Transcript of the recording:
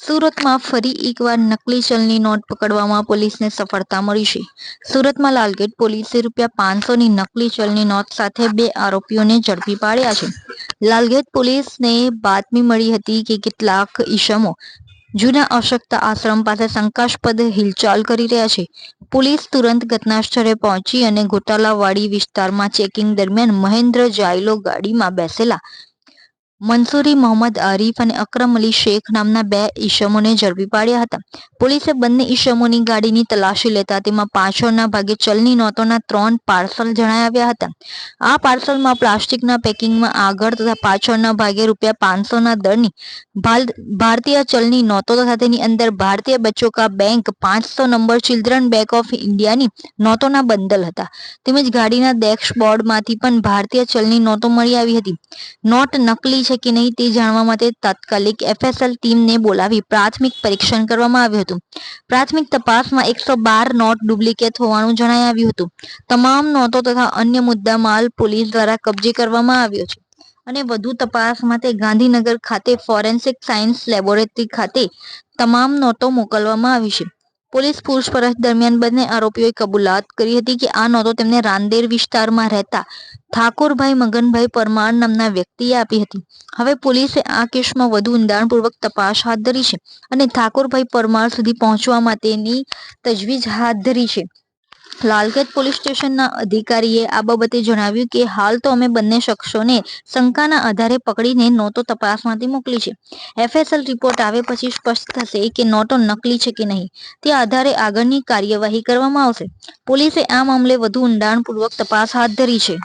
સુરતમાં ફરી એકવાર નકલી ચલની નોટ પકડવામાં પોલીસને સફળતા મળી છે. સુરતમાં લાલગેટ પોલીસે રૂપિયા પાંચસોની નકલી ચલની નોટ સાથે બે આરોપીઓને ઝડપી પાડ્યા છે. લાલગેટ પોલીસને બાતમી મળી હતી કે કેટલાક ઈસમો જૂના અશક્ત આશ્રમ પાસે શંકાસ્પદ હિલચાલ કરી રહ્યા છે. પોલીસ તુરંત ઘટનાસ્થળે પહોંચી અને ગોટાલાવાડી વિસ્તારમાં ચેકિંગ દરમિયાન મહેન્દ્ર જાયલો ગાડીમાં બેસેલા મંસૂરી, મોહમ્મદ આરીફ અને અકરમ અલી શેખ નામના બે ઈસમોને ઝડપી પાડ્યા હતા. પોલીસે બંને ઈસમોની ગાડીની તલાશી લેતા તેમાં પાછળના ભાગે ચલની નોટોના ત્રણ પાર્સલ જણાવ્યા હતા. આ પાર્સલમાં પ્લાસ્ટિકના પેકિંગમાં આગળ તથા પાછળના ભાગે રૂપિયા પાંચસોના દરની ભારતીય ચલની નોટો તથા તેની અંદર ભારતીય બચ્ચો કા બેંક, પાંચસો નંબર ચિલ્ડ્રન બેંક ઓફ ઇન્ડિયાની નોટોના બંડલ હતા. તેમજ ગાડીના ડેશબોર્ડમાંથી પણ ભારતીય ચલની નોટો મળી આવી હતી. નોટ નકલી છે કે નહીં તે જાણવા માટે તાત્કાલિક એફએસએલ ટીમને બોલાવી પ્રાથમિક પરીક્ષણ કરવામાં આવ્યું હતું. પ્રાથમિક તપાસમાં એકસો બાર નોટ ડુપ્લિકેટ હોવાનું જણાઈ આવ્યું હતું. તમામ નોટો તથા અન્ય મુદ્દામાલ પોલીસ દ્વારા કબજે કરવામાં આવ્યો છે. અને વધુ તપાસ માટે ગાંધીનગર ખાતે ફોરેન્સિક સાયન્સ લેબોરેટરી ખાતે તમામ નોટો મોકલવામાં આવી છે. પોલીસ પૂછપરછ દરમિયાન બંને આરોપીઓએ કબૂલાત કરી હતી કે આ નોતો તેમને રાંદેર વિસ્તારમાં રહેતા ઠાકોરભાઈ મગનભાઈ પરમાર નામના વ્યક્તિએ આપી હતી. હવે પોલીસે આ કેસમાં વધુ ઊંડાણપૂર્વક તપાસ હાથ ધરી છે અને ઠાકોરભાઈ પરમાર સુધી પહોંચવા માટેની તજવીજ હાથ ધરી છે. લાલગેટ પોલીસ સ્ટેશનના અધિકારીએ આ બાબતે જણાવ્યું કે, હાલ તો અમે બંને શખ્સોને શંકાના આધારે પકડીને નોટો તપાસમાંથી મોકલી છે. એફએસએલ રિપોર્ટ આવે પછી સ્પષ્ટ થશે કે નોટો નકલી છે કે નહીં. તે આધારે આગળની કાર્યવાહી કરવામાં આવશે. પોલીસે આ મામલે વધુ ઊંડાણપૂર્વક તપાસ હાથ ધરી છે.